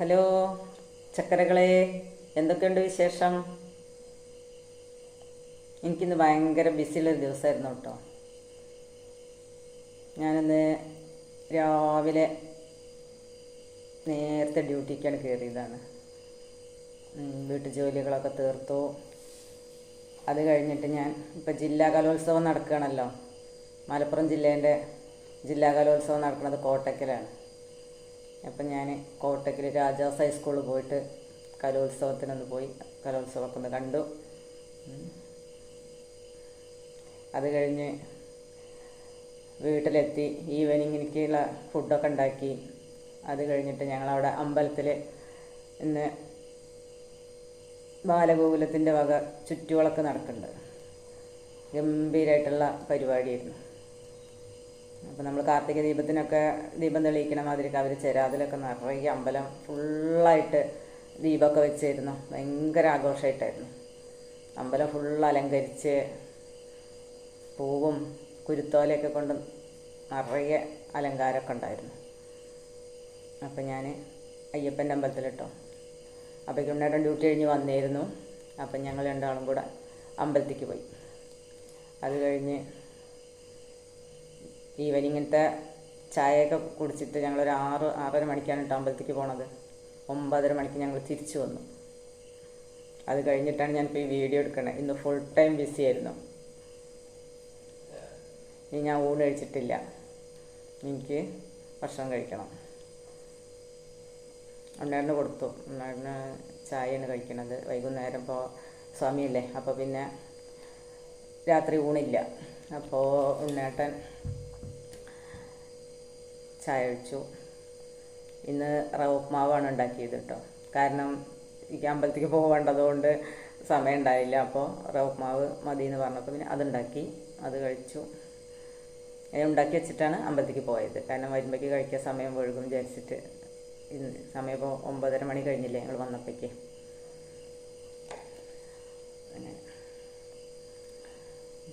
Hello ചക്കരകളെ എന്തൊക്കെയുണ്ട് വിശേഷം? എനിക്കിന്ന് ഭയങ്കര ബിസിയുള്ളൊരു ദിവസമായിരുന്നു കേട്ടോ. ഞാനിന്ന് രാവിലെ നേരത്തെ ഡ്യൂട്ടിക്കാണ് കയറിയതാണ്. വീട്ടു ജോലികളൊക്കെ തീർത്തു. അത് കഴിഞ്ഞിട്ട് ഞാൻ ഇപ്പം ജില്ലാ കലോത്സവം നടക്കുകയാണല്ലോ. മലപ്പുറം ജില്ലേന്റെ ജില്ലാ കലോത്സവം നടക്കുന്നത് കോട്ടക്കലാണ്. അപ്പം ഞാൻ കോട്ടക്കൽ രാജാസ് ഹൈസ്കൂളിൽ പോയിട്ട് കലോത്സവത്തിനൊന്ന് പോയി. കലോത്സവമൊക്കെ ഒന്ന് കണ്ടു. അത് കഴിഞ്ഞ് വീട്ടിലെത്തി. ഈവനിങ്ങിലേക്കുള്ള ഫുഡൊക്കെ ഉണ്ടാക്കി. അത് കഴിഞ്ഞിട്ട് ഞങ്ങളവിടെ അമ്പലത്തിൽ ഇന്ന് ബാലഗോകുലത്തിന്റെ വക ചുറ്റുവിളക്ക് നടക്കുന്നുണ്ട്. ഗംഭീരമായിട്ടുള്ള പരിപാടിയായിരുന്നു. അപ്പോൾ നമ്മൾ കാർത്തിക ദീപത്തിനൊക്കെ ദീപം തെളിയിക്കണ മാതിരിക്ക് അവർ ചെരാതിലൊക്കെ നിറയെ അമ്പലം ഫുള്ളായിട്ട് ദീപമൊക്കെ വെച്ചിരുന്നു. ഭയങ്കര ആഘോഷമായിട്ടായിരുന്നു അമ്പലം ഫുൾ അലങ്കരിച്ച് പൂവും കുരുത്തോലയൊക്കെ കൊണ്ട് നിറയെ അലങ്കാരമൊക്കെ ഉണ്ടായിരുന്നു. അപ്പം ഞാൻ അയ്യപ്പന്റെ അമ്പലത്തിലിട്ടോ. അപ്പോൾ ഉണ്ണേട്ടൻ ഡ്യൂട്ടി കഴിഞ്ഞ് വന്നിരുന്നു. അപ്പം ഞങ്ങൾ രണ്ടാളും കൂടെ അമ്പലത്തേക്ക് പോയി. അത് കഴിഞ്ഞ് ഈവനിങ്ങനത്തെ ചായയൊക്കെ കുടിച്ചിട്ട് ഞങ്ങൾ ഞങ്ങളൊരു ആറ് ആറര മണിക്കാണ് കേട്ടോ അമ്പലത്തേക്ക് പോണത്. ഒമ്പതര മണിക്ക് ഞങ്ങൾ തിരിച്ചു വന്നു. അത് കഴിഞ്ഞിട്ടാണ് ഞാനിപ്പോൾ ഈ വീഡിയോ എടുക്കണത് ഇന്ന് ഫുൾ ടൈം ബിസി ആയിരുന്നു. ഇനി ഞാൻ ഊണ് കഴിച്ചിട്ടില്ല. എനിക്ക് ഭക്ഷണം കഴിക്കണം. ഉണ്ണേറിന് കൊടുത്തു. ഉണ്ണേറിന് ചായയാണ് കഴിക്കണത്. വൈകുന്നേരം ഇപ്പോൾ സ്വാമിയല്ലേ അപ്പോൾ പിന്നെ രാത്രി ഊണില്ല. അപ്പോൾ ഉണ്ണേട്ടൻ ചായ ഒഴിച്ചു. ഇന്ന് റവ ഉപ്മാവാണ് ഉണ്ടാക്കിയത് കേട്ടോ കാരണം എനിക്ക് അമ്പലത്തേക്ക് പോകേണ്ടതുകൊണ്ട് സമയം ഉണ്ടായില്ല. അപ്പോൾ റവ ഉപ്മാവ് മതി എന്ന് പറഞ്ഞപ്പോൾ പിന്നെ അതുണ്ടാക്കി. അത് കഴിച്ചു. ഉണ്ടാക്കി വെച്ചിട്ടാണ് അമ്പലത്തേക്ക് പോയത്. കാരണം വരുമ്പോഴേക്ക് കഴിക്കാൻ സമയം വഴുകും വിചാരിച്ചിട്ട്. ഇന്ന് സമയം ഇപ്പോൾ ഒമ്പതര മണി കഴിഞ്ഞില്ലേ ഞങ്ങൾ വന്നപ്പോഴേക്ക് അങ്ങനെ.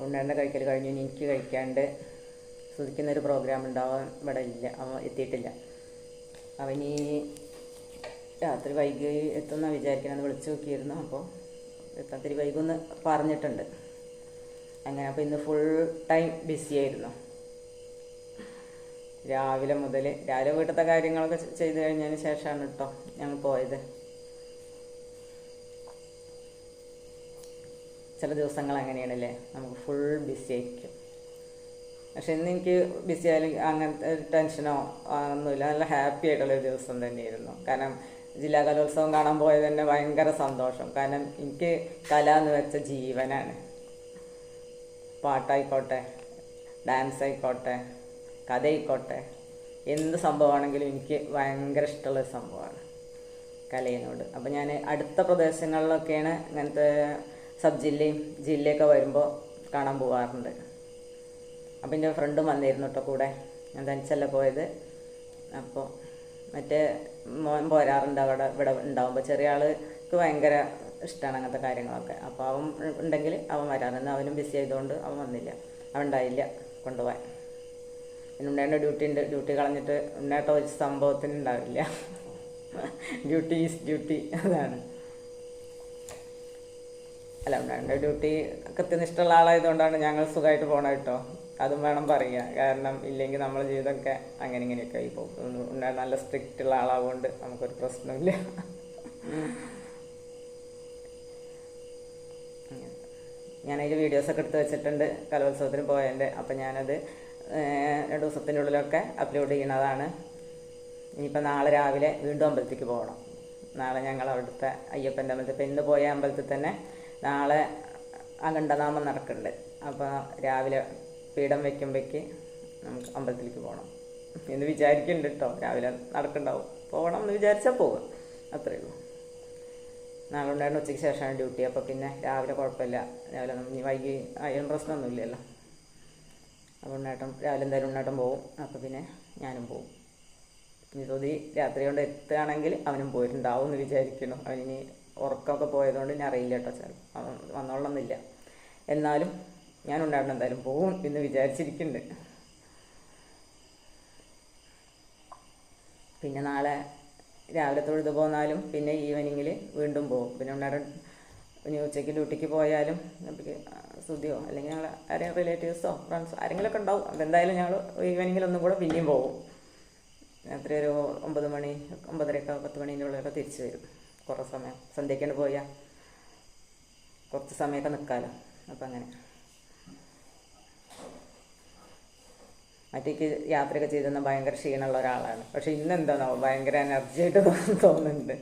ഉണ്ണേണ്ട കഴിക്കൽ കഴിഞ്ഞു. എനിക്ക് കഴിക്കാണ്ട് സുധിക്കുന്നൊരു പ്രോഗ്രാം ഉണ്ടാവാൻ ഇവിടെ ഇല്ല. അവൻ എത്തിയിട്ടില്ല. അവൻ ഈ രാത്രി വൈകി എത്തുന്ന വിചാരിക്കണമെന്ന് വിളിച്ചു നോക്കിയിരുന്നു. അപ്പോൾ എത്താത്തിരി വൈകുമെന്ന് പറഞ്ഞിട്ടുണ്ട്. അങ്ങനെ അപ്പോൾ ഇന്ന് ഫുൾ ടൈം ബിസി ആയിരുന്നു. രാവിലെ മുതൽ രാവിലെ വീട്ടിലത്തെ കാര്യങ്ങളൊക്കെ ചെയ്ത് കഴിഞ്ഞതിന് ശേഷമാണ് കേട്ടോ ഞങ്ങൾ പോയത്. ചില ദിവസങ്ങൾ അങ്ങനെയാണല്ലേ? നമുക്ക് ഫുൾ ബിസി ആയിരിക്കും. പക്ഷെ ഇന്ന് എനിക്ക് ബിസി ആയാലും അങ്ങനത്തെ ടെൻഷനോ ഒന്നുമില്ല. നല്ല ഹാപ്പി ആയിട്ടുള്ള ഒരു ദിവസം തന്നെയായിരുന്നു. കാരണം ജില്ലാ കലോത്സവം കാണാൻ പോയത് തന്നെ ഭയങ്കര സന്തോഷം. കാരണം എനിക്ക് കല എന്ന് വെച്ച ജീവനാണ്. പാട്ടായിക്കോട്ടെ ഡാൻസ് ആയിക്കോട്ടെ കഥയായിക്കോട്ടെ എന്ത് സംഭവമാണെങ്കിലും എനിക്ക് ഭയങ്കര ഇഷ്ടമുള്ള സംഭവമാണ് കലയിനോട്. അപ്പോൾ ഞാൻ അടുത്ത പ്രദേശങ്ങളിലൊക്കെയാണ് ഇങ്ങനത്തെ സബ് ജില്ലയും ജില്ലയൊക്കെ വരുമ്പോൾ കാണാൻ പോകാറുണ്ട് അപ്പം എന്റെ ഫ്രണ്ടും വന്നിരുന്നു കേട്ടോ കൂടെ. ഞാൻ തനിച്ചല്ല പോയത്. അപ്പോൾ മറ്റേ മോൻ പോരാറുണ്ട് അവിടെ ഇവിടെ ഉണ്ടാവുമ്പോൾ ചെറിയ ആൾക്ക് ഭയങ്കര ഇഷ്ടമാണ് അങ്ങനത്തെ കാര്യങ്ങളൊക്കെ. അപ്പോൾ അവൻ ഉണ്ടെങ്കിൽ അവൻ വരാറുണ്ട് അവനും ബിസി ആയതുകൊണ്ട് അവൻ വന്നില്ല. അവൻ ഉണ്ടായില്ല കൊണ്ടുപോകാൻ പിന്നെ ഉണ്ണേന്റെ ഡ്യൂട്ടി ഉണ്ട്. ഡ്യൂട്ടി കളഞ്ഞിട്ട് ഉണ്ണേട്ട ഒരു സംഭവത്തിന് ഉണ്ടാവില്ല. ഡ്യൂട്ടി ഈസ് ഡ്യൂട്ടി അതാണ്. അല്ല ഉണ്ണേന്റെ ഡ്യൂട്ടി കൃത്യനിഷ്ഠമുള്ള ആളായതുകൊണ്ടാണ് ഞങ്ങൾ സുഖമായിട്ട് പോകണം കേട്ടോ അതും വേണം പറയുക കാരണം ഇല്ലെങ്കിൽ നമ്മളെ ജീവിതമൊക്കെ അങ്ങനെ ഇങ്ങനെയൊക്കെ ആയി പോകും. നല്ല സ്ട്രിക്റ്റ് ഉള്ള ആളാവുകൊണ്ട് നമുക്കൊരു പ്രശ്നമില്ല ഞാൻ അതിൽ വീഡിയോസൊക്കെ എടുത്ത് വെച്ചിട്ടുണ്ട്. കലോത്സവത്തിന് പോയതിന്റെ അപ്പം ഞാനത് രണ്ട് ദിവസത്തിന്റെ ഉള്ളിലൊക്കെ അപ്ലോഡ് ചെയ്യണതാണ്. ഇനിയിപ്പോൾ നാളെ രാവിലെ വീണ്ടും അമ്പലത്തേക്ക് പോകണം. നാളെ ഞങ്ങൾ അവിടുത്തെ അയ്യപ്പന്റെ അമ്പലത്തിൽ ഇപ്പം ഇന്ന് പോയ അമ്പലത്തിൽ തന്നെ നാളെ അഖണ്ഡനാമം നടക്കുന്നുണ്ട്. അപ്പോൾ രാവിലെ പീഠം വെക്കുമ്പോഴേക്ക് നമുക്ക് അമ്പലത്തിലേക്ക് പോകണം എന്ന് വിചാരിക്കുന്നുണ്ട് കേട്ടോ രാവിലെ നടക്കുന്നുണ്ടാവും പോകണം എന്ന് വിചാരിച്ചാൽ പോകും അത്രയേ ഉള്ളൂ. നാളെ ഉണ്ടായിരുന്ന ഉച്ചയ്ക്ക് ശേഷമാണ് ഡ്യൂട്ടി. അപ്പോൾ പിന്നെ രാവിലെ കുഴപ്പമില്ല. രാവിലെ ഇനി വൈകി അതിനും പ്രശ്നമൊന്നുമില്ലല്ലോ അപ്പോൾ ഉണ്ണേട്ടം രാവിലെ എന്തായാലും ഉണ്ണേട്ടം പോകും അപ്പോൾ പിന്നെ ഞാനും പോകും ഇനി രാത്രി കൊണ്ട് എത്തുകയാണെങ്കിൽ അവനും പോയിട്ടുണ്ടാവും എന്ന് വിചാരിക്കുന്നു. അവനിനി ഉറക്കമൊക്കെ പോയതുകൊണ്ട് ഞാൻ അറിയില്ല കേട്ടോ ചില അവൻ വന്നോളണമെന്നില്ല. എന്നാലും ഉണ്ടായിരുന്നു എന്തായാലും പോവും എന്ന് വിചാരിച്ചിരിക്കുന്നുണ്ട്. പിന്നെ നാളെ രാവിലെ തൊഴുതു പോന്നാലും പിന്നെ ഈവനിങ്ങിൽ വീണ്ടും പോകും പിന്നെ ഉണ്ണാടൻ ഇനി ഉച്ചയ്ക്ക് ഡ്യൂട്ടിക്ക് പോയാലും നമുക്ക് സുതിയോ അല്ലെങ്കിൽ ഞങ്ങൾ ആരെയും റിലേറ്റീവ്സോ ഫ്രണ്ട്സോ ആരെങ്കിലുമൊക്കെ ഉണ്ടാവും. അതെന്തായാലും ഞങ്ങൾ ഈവനിങ്ങിൽ ഒന്നും കൂടെ പിന്നെയും പോകും രാത്രി ഒരു ഒമ്പത് മണി ഒമ്പതരയൊക്കെ പത്ത് മണീന്റെ ഉള്ളിലൊക്കെ തിരിച്ചു വരും. കുറേ സമയം. സന്ധ്യയ്ക്കാണ് പോയാൽ കുറച്ച് സമയമൊക്കെ നിൽക്കാമല്ലോ അപ്പം അങ്ങനെ. മറ്റേക്ക് യാത്രയൊക്കെ ചെയ്തെന്ന് ഭയങ്കര ക്ഷീണമുള്ള ഒരാളാണ്. പക്ഷെ ഇന്ന് എന്താണോ ഭയങ്കര എനർജി ആയിട്ട് തോന്നുന്നുണ്ട്.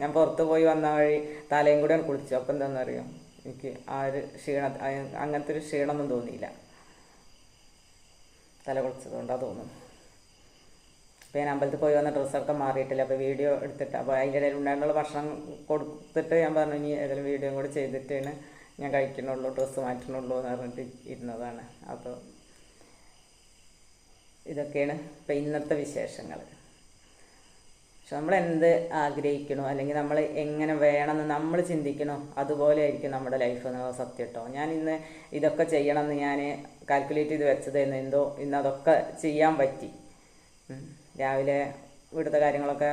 ഞാൻ പുറത്ത് പോയി വന്ന വഴി തലയും കൂടെ കുളിച്ചു. അപ്പം അറിയാം എനിക്ക് ആ ഒരു ക്ഷീണ അങ്ങനത്തെ ഒരു ക്ഷീണമൊന്നും തോന്നിയില്ല. തല കുളിച്ചതുകൊണ്ടാണ് തോന്നുന്നു. അപ്പോൾ ഞാൻ അമ്പലത്തിൽ പോയി വന്ന ഡ്രസ്സൊക്കെ മാറിയിട്ടില്ല. അപ്പോൾ വീഡിയോ എടുത്തിട്ട് അപ്പോൾ അതിന്റെ ഇടയിൽ ഉണ്ടായിരുന്നുള്ള ഭക്ഷണം കൊടുത്തിട്ട് ഞാൻ പറഞ്ഞു ഇനി ഏതെങ്കിലും വീഡിയോയും കൂടെ ചെയ്തിട്ടാണ് ഞാൻ കഴിക്കണുള്ളൂ ഡ്രസ്സ് മാറ്റണുള്ളൂ എന്ന് പറഞ്ഞിട്ട് ഇരുന്നതാണ്. അപ്പോൾ ഇതൊക്കെയാണ് ഇപ്പം ഇന്നത്തെ വിശേഷങ്ങൾ പക്ഷെ നമ്മൾ എന്ത് ആഗ്രഹിക്കണോ അല്ലെങ്കിൽ നമ്മൾ എങ്ങനെ വേണമെന്ന് നമ്മൾ ചിന്തിക്കണോ അതുപോലെ ആയിരിക്കും നമ്മുടെ ലൈഫ് എന്നുള്ള സത്യം കേട്ടോ. ഞാൻ ഇന്ന് ഇതൊക്കെ ചെയ്യണമെന്ന് ഞാൻ കാൽക്കുലേറ്റ് ചെയ്ത് വെച്ചതായിരുന്നു. എന്തോ ഇന്ന് അതൊക്കെ ചെയ്യാൻ പറ്റി. രാവിലെ ഇവിടുത്തെ കാര്യങ്ങളൊക്കെ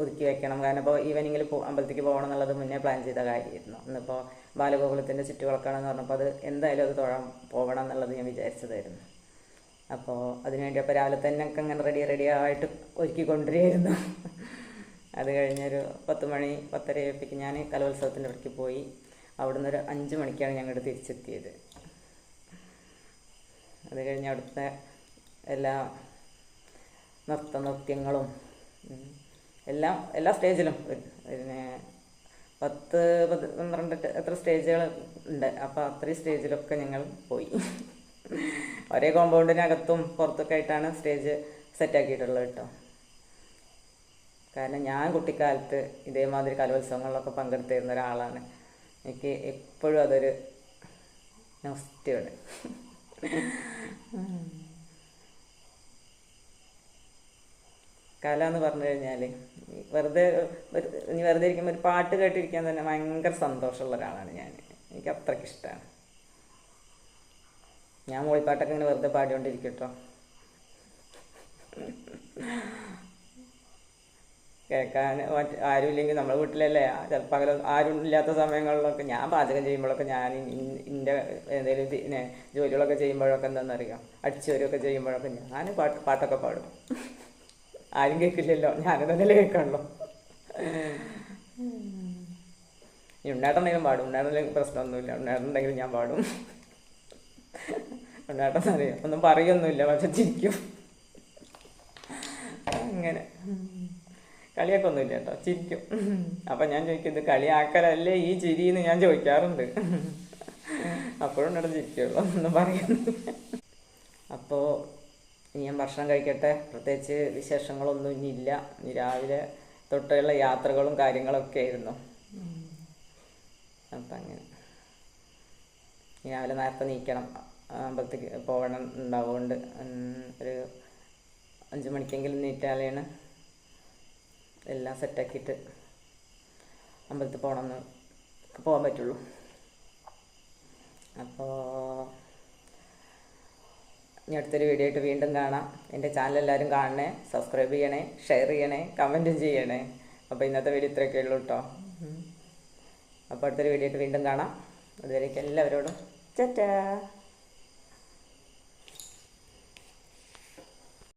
ഒതുക്കി വെക്കണം. കാരണം ഇപ്പോൾ ഈവനിങ്ങിൽ പോ അമ്പലത്തേക്ക് പോകണം എന്നുള്ളത് മുന്നേ പ്ലാൻ ചെയ്ത കാര്യമായിരുന്നു. ഇന്നിപ്പോൾ ബാലഗോകുലത്തിന്റെ ചുറ്റുവിളക്കാണെന്ന് പറഞ്ഞപ്പോൾ അത് എന്തായാലും അത് തൊഴാൻ പോകണം എന്നുള്ളത് ഞാൻ വിചാരിച്ചതായിരുന്നു. അപ്പോൾ അതിനുവേണ്ടി അപ്പോൾ രാവിലെ തന്നെ ഒക്കെ അങ്ങനെ റെഡി റെഡി ആയിട്ട് ഒരുക്കി കൊണ്ടുവരികയായിരുന്നു അത് കഴിഞ്ഞൊരു പത്ത് മണി പത്തര ആയപ്പോഴേക്ക് ഞാൻ കലോത്സവത്തിന്റെ ഇടയ്ക്ക് പോയി. അവിടുന്ന് ഒരു അഞ്ച് മണിക്കാണ് ഞങ്ങൾ തിരിച്ചെത്തിയത്. അത് കഴിഞ്ഞ് അവിടുത്തെ എല്ലാ നൃത്ത നൃത്യങ്ങളും എല്ലാം എല്ലാ സ്റ്റേജിലും പിന്നെ പത്ത് പന്ത്രണ്ട് എത്ര സ്റ്റേജുകൾ ഉണ്ട്. അപ്പോൾ അത്രയും സ്റ്റേജിലൊക്കെ ഞങ്ങൾ പോയി. ഒരേ കോമ്പൗണ്ടിനകത്തും പുറത്തൊക്കെ ആയിട്ടാണ് സ്റ്റേജ് സെറ്റാക്കിയിട്ടുള്ളത് കേട്ടോ. കാരണം ഞാൻ കുട്ടിക്കാലത്ത് ഇതേമാതിരി കലോത്സവങ്ങളിലൊക്കെ പങ്കെടുത്തിരുന്ന ഒരാളാണ്. എനിക്ക് എപ്പോഴും അതൊരു നൊസ്റ്റിയാണ് കല എന്ന് പറഞ്ഞു കഴിഞ്ഞാൽ വെറുതെ വെറുതെ ഇരിക്കുമ്പോൾ ഒരു പാട്ട് കേട്ടിരിക്കാൻ തന്നെ ഭയങ്കര സന്തോഷമുള്ള ഒരാളാണ് ഞാൻ എനിക്ക് അത്രയ്ക്ക് ഇഷ്ടമാണ് ഞാൻ മൂളിപ്പാട്ടൊക്കെ ഇങ്ങനെ വെറുതെ പാടിക്കൊണ്ടിരിക്കും കേട്ടോ കേൾക്കാൻ മറ്റ് ആരും ഇല്ലെങ്കിൽ നമ്മുടെ വീട്ടിലല്ലേ? ചിലപ്പോൾ ആരും ഇല്ലാത്ത സമയങ്ങളിലൊക്കെ ഞാൻ പാചകം ചെയ്യുമ്പോഴൊക്കെ ഞാൻ എന്റെ എന്തെങ്കിലും പിന്നെ ജോലികളൊക്കെ ചെയ്യുമ്പോഴൊക്കെ എന്താണെന്നറിയാം അടിച്ചുവരൊക്കെ ചെയ്യുമ്പോഴൊക്കെ ഞാൻ പാട്ട് പാട്ടൊക്കെ പാടും. ആരും കേൾക്കില്ലല്ലോ. തന്നെ കേൾക്കണല്ലോ. ഉണ്ടായിട്ടുണ്ടെങ്കിലും പാടും. ഉണ്ണാട്ടുണ്ടെങ്കിലും പ്രശ്നമൊന്നുമില്ല. ഉണ്ടായിട്ടുണ്ടെങ്കിലും ഞാൻ പാടും. ഉണ്ണാട്ടം അറിയാം ഒന്നും പറയൊന്നുമില്ല പക്ഷെ ചിരിക്കും. അങ്ങനെ. കളിയൊക്കെ ഒന്നുമില്ല കേട്ടോ ചിരിക്കും. അപ്പം ഞാൻ ചോദിക്കും ഇത് കളിയാക്കലല്ലേ ഈ ചിരി എന്ന് ഞാൻ ചോദിക്കാറുണ്ട്. അപ്പോഴും ഇവിടെ ചിരിക്കുള്ളൂ ഒന്നും പറയുന്നില്ല അപ്പോൾ ഇനി ഞാൻ ഭക്ഷണം കഴിക്കട്ടെ പ്രത്യേകിച്ച് വിശേഷങ്ങളൊന്നും ഇനി ഇല്ല. ഇനി രാവിലെ തൊട്ടുള്ള യാത്രകളും കാര്യങ്ങളൊക്കെ ആയിരുന്നു. അപ്പം അങ്ങനെ. രാവിലെ നേരത്തെ നീക്കണം. അമ്പലത്തേക്ക് പോകണം ഉണ്ടാവുകൊണ്ട്. ഒരു അഞ്ച് മണിക്കെങ്കിലും നീറ്റാലെയാണ് എല്ലാം സെറ്റാക്കിയിട്ട് അമ്പലത്തിൽ പോകണമെന്ന് പോകാൻ പറ്റുള്ളൂ. അപ്പോൾ ഇനി അടുത്തൊരു വീഡിയോ ആയിട്ട് വീണ്ടും കാണാം. എന്റെ ചാനൽ എല്ലാവരും കാണണേ സബ്സ്ക്രൈബ് ചെയ്യണേ ഷെയർ ചെയ്യണേ കമന്റും ചെയ്യണേ. അപ്പോൾ ഇന്നത്തെ വീഡിയോ ഇത്രയൊക്കെ ഉള്ളൂ കേട്ടോ അപ്പോൾ അടുത്തൊരു വീഡിയോ ആയിട്ട് വീണ്ടും കാണാം. അതുവരേക്കും എല്ലാവരോടും Ta da!